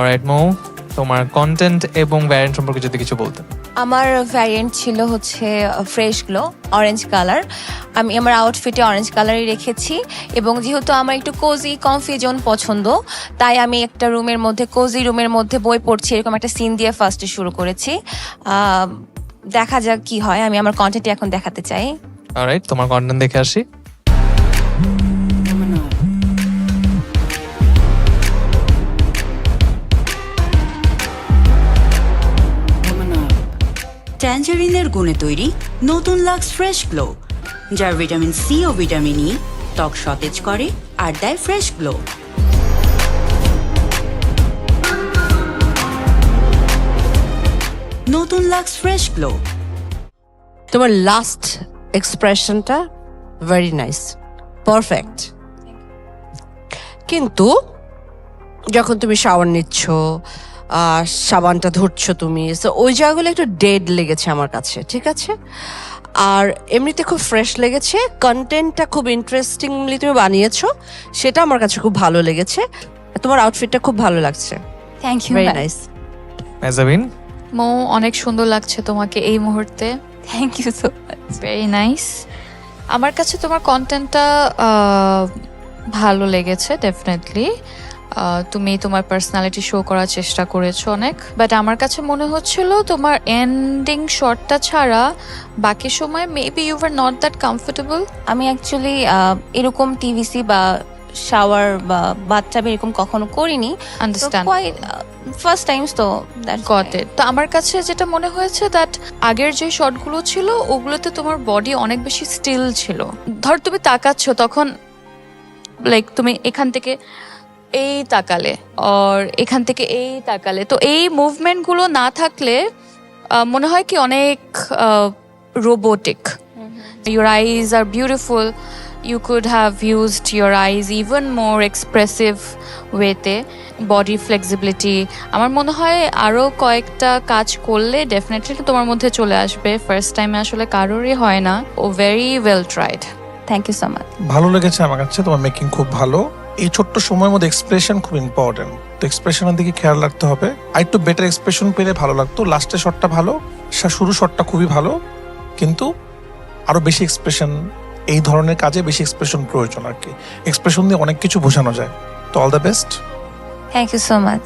Alright মৌ তোমার content এবং variant সম্পর্কে যদি কিছু বলতে। আমার ভ্যারিয়েন্ট ছিল হচ্ছে ফ্রেশ গ্লো অরেঞ্জ কালার আমি আমার আউটফিটে অরেঞ্জ কালারই রেখেছি এবং যেহেতু আমার একটু কোজি কনফিউজন পছন্দ তাই আমি একটা রুমের মধ্যে কোজি রুমের মধ্যে বই পড়ছি এরকম একটা সিন দিয়ে ফার্স্টে শুরু করেছি। দেখা যাক কি হয় আমি আমার কন্টেন্টে এখন দেখাতে চাই। অলরাইট তোমার কন্টেন্ট দেখে আসি। ট্যাঞ্জারিনের গুণে তৈরি নতুন লাক্স ফ্রেশ গ্লো যার ভিটামিন সি ও ভিটামিন ই ত্বক সতেজ করে আর দেয় ফ্রেশ গ্লো নতুন লাক্স ফ্রেশ গ্লো তোমার লাস্ট এক্সপ্রেশনটা ভেরি নাইস পারফেক্ট কিন্তু যখন তুমি শাওয়ার নিচ্ছ সাবানটা ধরছো তুমি। তো ওই জায়গাগুলো একটু ডেড লেগেছে আমার কাছে ঠিক আছে? আর এমনিতে খুব ফ্রেশ লেগেছে। কন্টেন্টটা খুব ইন্টারেস্টিংলি তুমি বানিয়েছো সেটা আমার কাছে খুব ভালো লেগেছে। তোমার আউটফিটটা খুব ভালো লাগছে। Thank you very nice Mehazabien মো অনেক সুন্দর লাগছে তোমাকে এই মুহূর্তে। Thank you so much very nice আমার কাছে তোমার কন্টেন্টটা ভালো লেগেছে ডেফিনেটলি তুমি তোমার পার্সোনালিটি শো করার চেষ্টা করেছ অনেক। বাট আমার কাছে মনে হচ্ছিল তোমার এন্ডিং শটটা ছাড়া বাকি সময় maybe you are not that comfortable আমি অ্যাকচুয়ালি এরকম টিভিসি বা শাওয়ার বা বাথটাবে এরকম কখনো করিনি। আন্ডারস্ট্যান্ড ফার্স্ট টাইমস তো গট. ইট তো আমার কাছে যেটা মনে হয়েছে দ্যাট আগের যে শটগুলো ছিল ওগুলোতে তোমার বডি অনেক বেশি স্টিল ছিল। ধর তুমি তাকাচ্ছ তখন লাইক তুমি এখান থেকে এই তাকালে আর এখান থেকে এই তাকালে। তো এই মুভমেন্টগুলো না থাকলে মনে হয় কি অনেক robotic your eyes are beautiful you could have used your eyes even more expressive ওয়েতে বডি ফ্লেক্সিবিলিটি আমার মনে হয় আরও কয়েকটা কাজ করলে ডেফিনেটলি তোমার মধ্যে চলে আসবে। ফার্স্ট টাইমে আসলে কারোরই হয় না। ও very well tried thank you so much ভালো লেগেছে আমার কাছে। তোমার মেকিং খুব ভালো। এই ছোট্ট সময়ের মধ্যে এক্সপ্রেশন খুব ইম্পর্টেন্ট তো এক্সপ্রেশনের দিকে খেয়াল রাখতে হবে। আর একটু বেটার এক্সপ্রেশন পেলে ভালো লাগতো। লাস্টে শটটা ভালো শুরু শটটা খুবই ভালো। কিন্তু আরও বেশি এক্সপ্রেশন এই ধরনের কাজে বেশি এক্সপ্রেশন প্রয়োজন আর কি। এক্সপ্রেশন দিয়ে অনেক কিছু বোঝানো যায়। তো all the best thank you so much